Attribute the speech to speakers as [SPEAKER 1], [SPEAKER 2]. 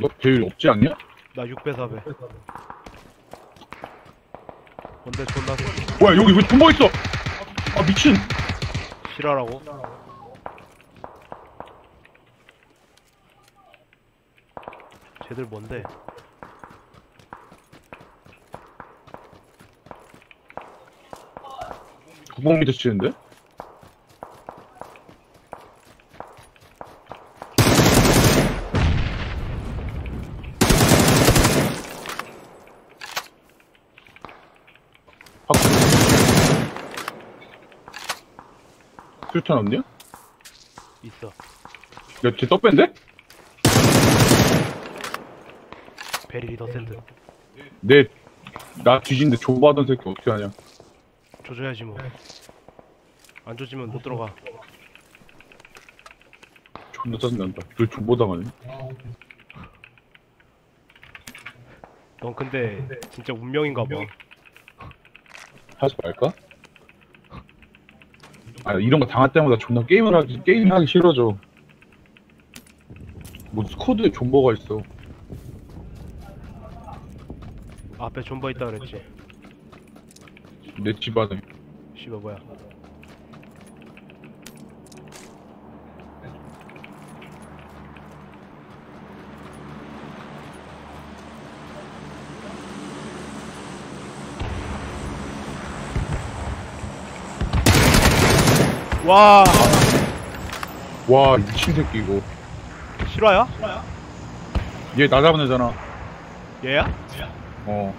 [SPEAKER 1] 너 배율 없지 않냐?
[SPEAKER 2] 나 6배 4배 뭔데 존나
[SPEAKER 1] 뭐야 여기 왜 숨어 있어? 아 미친.
[SPEAKER 2] 실화라고? 쟤들 뭔데?
[SPEAKER 1] 구멍 밑에 치는데? 확. 술탄 없냐?
[SPEAKER 2] 있어
[SPEAKER 1] 야, 쟤 떡밴데?
[SPEAKER 2] 베릴이 더 센드
[SPEAKER 1] 내, 나 뒤진데 조바던 새끼 어떻게 하냐?
[SPEAKER 2] 조져야지 뭐 안 조지면 못 들어가
[SPEAKER 1] 존나 짜증난다. 너 조보당하네.
[SPEAKER 2] 넌 근데 진짜 운명인가 봐
[SPEAKER 1] 하지 말까? 아, 이런 거 당할 때마다 존나 게임을 하기, 게임 하기 싫어져. 뭐, 스쿼드에 존버가 있어.
[SPEAKER 2] 앞에 존버 있다 그랬지
[SPEAKER 1] 내 집 안에.
[SPEAKER 2] 씨발 뭐야 와
[SPEAKER 1] 와, 이 미친 새끼, 이거.
[SPEAKER 2] 실화야?
[SPEAKER 1] 얘 나 잡은 애잖아.
[SPEAKER 2] 얘야?
[SPEAKER 1] 어.